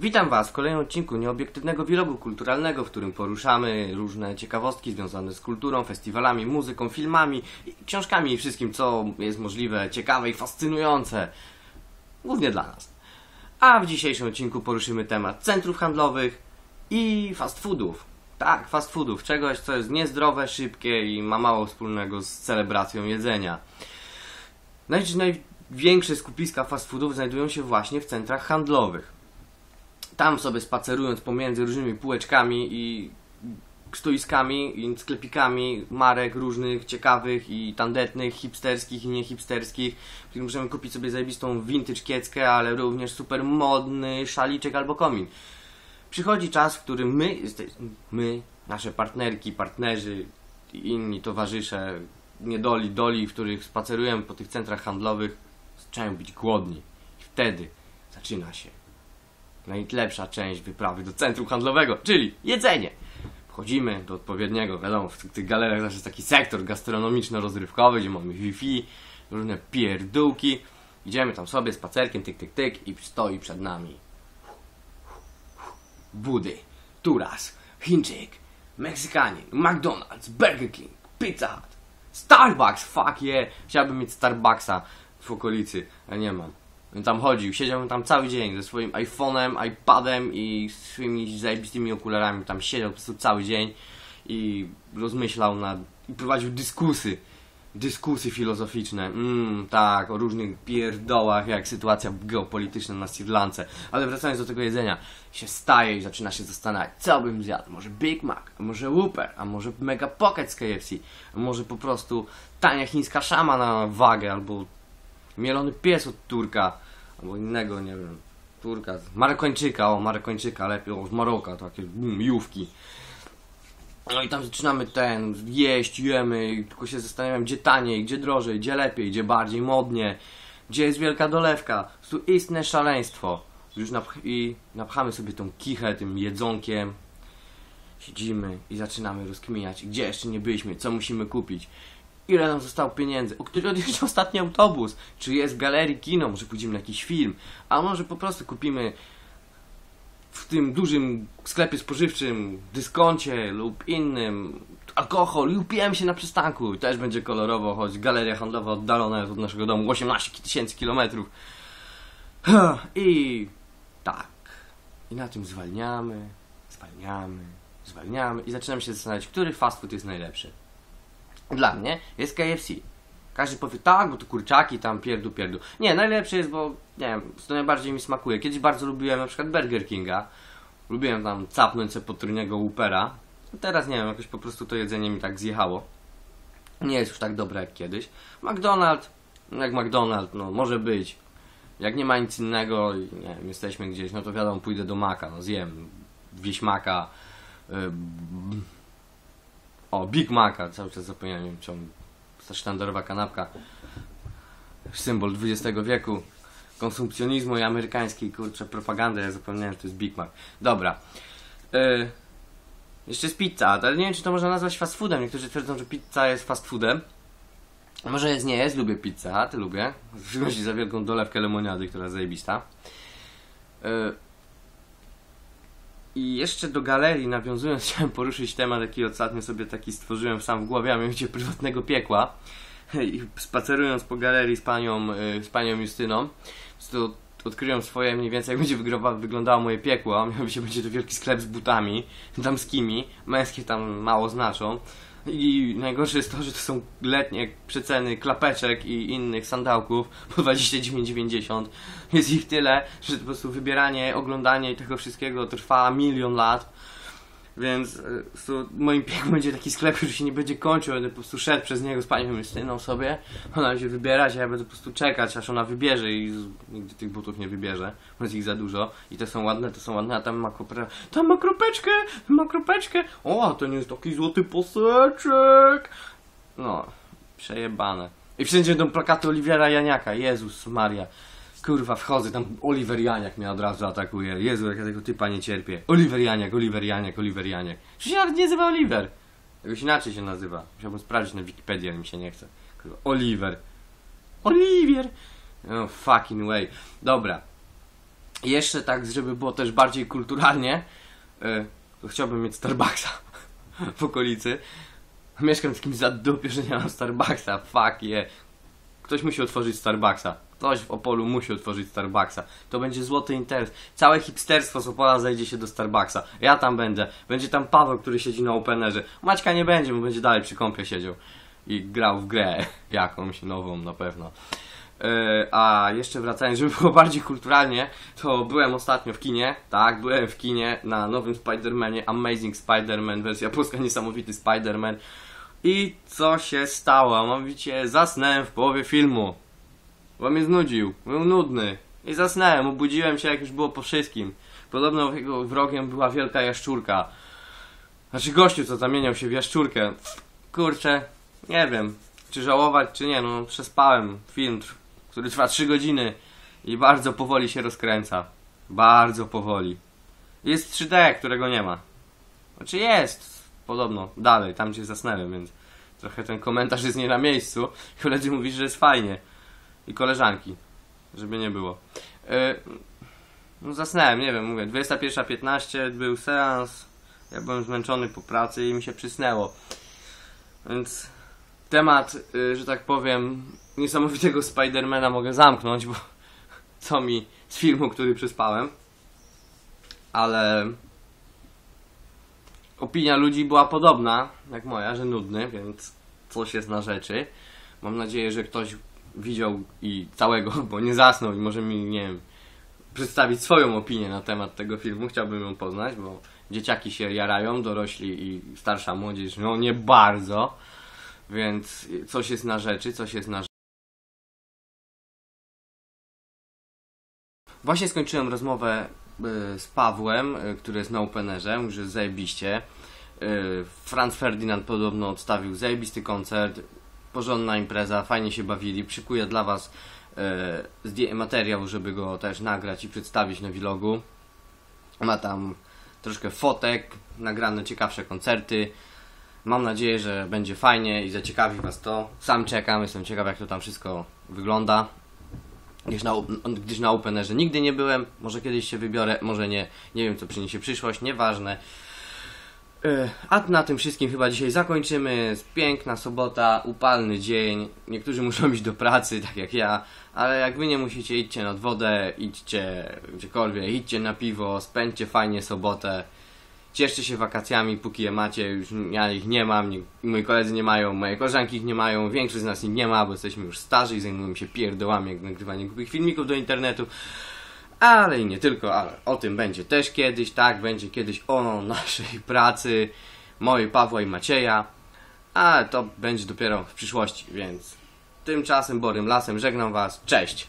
Witam Was w kolejnym odcinku nieobiektywnego vlogu kulturalnego, w którym poruszamy różne ciekawostki związane z kulturą, festiwalami, muzyką, filmami, książkami i wszystkim, co jest możliwe, ciekawe i fascynujące. Głównie dla nas. A w dzisiejszym odcinku poruszymy temat centrów handlowych i fast foodów. Tak, fast foodów, czegoś, co jest niezdrowe, szybkie i ma mało wspólnego z celebracją jedzenia. Naj- Największe skupiska fast foodów znajdują się właśnie w centrach handlowych tam sobie spacerując pomiędzy różnymi półeczkami i stoiskami i sklepikami marek różnych, ciekawych i tandetnych, hipsterskich i niehipsterskich, w których możemy kupić sobie zajebistą vintage kieckę, ale również super modny szaliczek albo komin. Przychodzi czas, w którym my, my, nasze partnerki, partnerzy inni towarzysze, niedoli, doli, w których spacerujemy po tych centrach handlowych, zaczynają być głodni. I wtedy zaczyna się najlepsza część wyprawy do centrum handlowego, czyli jedzenie. Wchodzimy do odpowiedniego, wiadomo, w tych, galeriach zawsze jest taki sektor gastronomiczno-rozrywkowy, gdzie mamy Wi-Fi, różne pierdółki. Idziemy tam sobie spacerkiem, tyk, tyk, tyk i stoi przed nami Budy, Turas, Chińczyk, Meksykanin, McDonald's, Burger King, Pizza Hut, Starbucks, fuck yeah! Chciałbym mieć Starbucksa w okolicy, ale nie mam. Tam chodził, siedział tam cały dzień ze swoim iPhone'em, iPadem i swoimi zajebistymi okularami. Tam siedział po prostu cały dzień i rozmyślał nad... i prowadził dyskusy. Dyskusy filozoficzne, mm, tak, o różnych pierdołach, jak sytuacja geopolityczna na Sri Lance. Ale wracając do tego jedzenia, się staje i zaczyna się zastanawiać, co bym zjadł. Może Big Mac, a może Whopper, a może Mega Pocket z KFC, a może po prostu tania chińska szama na wagę, albo mielony pies od Turka, albo innego, nie wiem, Turka, Marokończyka, o Marokończyka, lepiej od Maroka, takie mm, jówki. No i tam zaczynamy ten, jeść, jemy tylko się zastanawiam, gdzie taniej, gdzie drożej, gdzie lepiej, gdzie bardziej modnie, gdzie jest wielka dolewka. Tu istne szaleństwo. Już napch i napchamy sobie tą kichę tym jedzonkiem. Siedzimy i zaczynamy rozkminiać, gdzie jeszcze nie byliśmy, co musimy kupić ile nam zostało pieniędzy, o który odjeżdża ostatni autobus, czy jest w galerii kino, może pójdziemy na jakiś film, a może po prostu kupimy w tym dużym sklepie spożywczym, dyskoncie lub innym alkohol i upijemy się na przystanku. Też będzie kolorowo, choć galeria handlowa oddalona jest od naszego domu. 18 tysięcy kilometrów. I tak. I na tym zwalniamy, zwalniamy, zwalniamy. I zaczynamy się zastanawiać, który fast food jest najlepszy dla mnie jest KFC. Każdy powie, tak, bo to kurczaki, tam pierdu, pierdu. Nie, najlepsze jest, bo nie wiem, to najbardziej mi smakuje. Kiedyś bardzo lubiłem na przykład Burger Kinga. Lubiłem tam capnąć sobie potrójnego Whoopera. Teraz nie wiem, jakoś po prostu to jedzenie mi tak zjechało. Nie jest już tak dobre jak kiedyś. McDonald's, jak McDonald's, no może być. Jak nie ma nic innego nie wiem, jesteśmy gdzieś, no to wiadomo, pójdę do Maka, no zjem wieśmaka, yy, o, Big Maca, cały czas zapomniałem, on, ta sztandarowa kanapka. Symbol XX wieku, konsumpcjonizmu i amerykańskiej, kurczę, propagandy, ja zapomniałem, to jest Big Mac. Dobra. Yy, jeszcze jest pizza, ale nie wiem, czy to można nazwać fast foodem. Niektórzy twierdzą, że pizza jest fast foodem. Może jest, nie jest, lubię pizzę, ty lubię. Szczególności za wielką dolewkę lemoniady, która jest zajebista. Yy, i jeszcze do galerii nawiązując, chciałem poruszyć temat, jaki ostatnio sobie taki stworzyłem sam w głowie, a mianowicie prywatnego piekła. I spacerując po galerii z panią, y, z panią Justyną, to odkryłem swoje mniej więcej, jak będzie wyglądało moje piekło. Mianowicie będzie to wielki sklep z butami damskimi, męskie tam mało znaczą. I najgorsze jest to, że to są letnie przeceny klapeczek i innych sandałków po 29,90. Jest ich tyle, że po prostu wybieranie, oglądanie tego wszystkiego trwa milion lat. Więc e, so, moim pieku będzie taki sklep, który się nie będzie kończył, będę po prostu szedł przez niego z panią Justyną sobie, ona będzie wybierać, a ja będę po prostu czekać, aż ona wybierze i nigdy tych butów nie wybierze, bo jest ich za dużo. I te są ładne, te są ładne, a tam ma kopre... tam ma kropeczkę, ma kropeczkę, o, to nie jest taki złoty poseczek, no, przejebane. I wszędzie będą plakaty Oliwiera Janiaka, Jezus Maria. Kurwa, wchodzę, tam Oliver Janiak mnie od razu atakuje. Jezu, jak ja tego typa nie cierpię. Oliver Janiak, Oliver Janiak, Oliver Janiak. Się nawet nie nazywa Oliver? Jakoś inaczej się nazywa. Musiałbym sprawdzić na Wikipedii, ale mi się nie chce. Kurwa, Oliver. Oliver! No fucking way. Dobra. Jeszcze tak, żeby było też bardziej kulturalnie, y, to chciałbym mieć Starbucksa w okolicy. Mieszkam w takim zadupie, że nie mam Starbucksa. Fuck yeah. Ktoś musi otworzyć Starbucksa. Ktoś w Opolu musi otworzyć Starbucksa. To będzie złoty interes. Całe hipsterstwo z Opola zajdzie się do Starbucksa. Ja tam będę. Będzie tam Paweł, który siedzi na openerze. Maćka nie będzie, bo będzie dalej przy kąpie siedział. I grał w grę jakąś nową na pewno. Yy, a jeszcze wracając, żeby było bardziej kulturalnie, to byłem ostatnio w kinie, tak, byłem w kinie na nowym Spider-Manie, Amazing Spider-Man, wersja polska, niesamowity Spider-Man. I co się stało? Mianowicie zasnąłem w połowie filmu, bo mnie znudził, był nudny. I zasnąłem, obudziłem się jak już było po wszystkim. Podobno jego wrogiem była wielka jaszczurka. Znaczy gościu, co zamieniał się w jaszczurkę. Kurczę, nie wiem, czy żałować, czy nie, no przespałem film, który trwa 3 godziny i bardzo powoli się rozkręca. Bardzo powoli. Jest 3D, którego nie ma. Znaczy jest, podobno, dalej, tam gdzie zasnąłem, więc trochę ten komentarz jest nie na miejscu. Koledzy mówi, że jest fajnie. I koleżanki, żeby nie było. Yy, no zasnąłem, nie wiem, mówię, 21.15 był seans, ja byłem zmęczony po pracy i mi się przysnęło. Więc temat, y, że tak powiem, niesamowitego Spidermana mogę zamknąć, bo co mi z filmu, który przespałem. Ale opinia ludzi była podobna, jak moja, że nudny, więc coś jest na rzeczy. Mam nadzieję, że ktoś widział i całego, bo nie zasnął i może mi, nie wiem, przedstawić swoją opinię na temat tego filmu. Chciałbym ją poznać, bo dzieciaki się jarają, dorośli i starsza młodzież, no nie bardzo. Więc coś jest na rzeczy, coś jest na rzeczy. Właśnie skończyłem rozmowę y, z Pawłem, y, który jest na Openerze, mówi, że zajebiście. Y, Franz Ferdinand podobno odstawił zajebisty koncert, porządna impreza, fajnie się bawili. Przykuję dla Was zdję- materiał, żeby go też nagrać i przedstawić na vlogu. Ma tam troszkę fotek, nagrane ciekawsze koncerty. Mam nadzieję, że będzie fajnie i zaciekawi Was to. Sam czekam, jestem ciekaw jak to tam wszystko wygląda. Gdyż na, gdyż na Openerze nigdy nie byłem, może kiedyś się wybiorę, może nie, nie wiem co przyniesie przyszłość, nieważne. Yy, A na tym wszystkim chyba dzisiaj zakończymy. Piękna sobota, upalny dzień. Niektórzy muszą iść do pracy, tak jak ja, ale jak wy nie musicie, idźcie nad wodę, idźcie gdziekolwiek, idźcie na piwo, spędźcie fajnie sobotę. Cieszcie się wakacjami, póki je macie. Już ja ich nie mam, nie, moi koledzy nie mają, moje koleżanki ich nie mają, większość z nas ich nie ma, bo jesteśmy już starzy i zajmujemy się pierdołami, jak nagrywanie głupich filmików do internetu. Ale i nie tylko, ale o tym będzie też kiedyś, tak, będzie kiedyś o naszej pracy, mojej Pawła i Macieja, a to będzie dopiero w przyszłości, więc tymczasem Borym Lasem żegnam Was, cześć!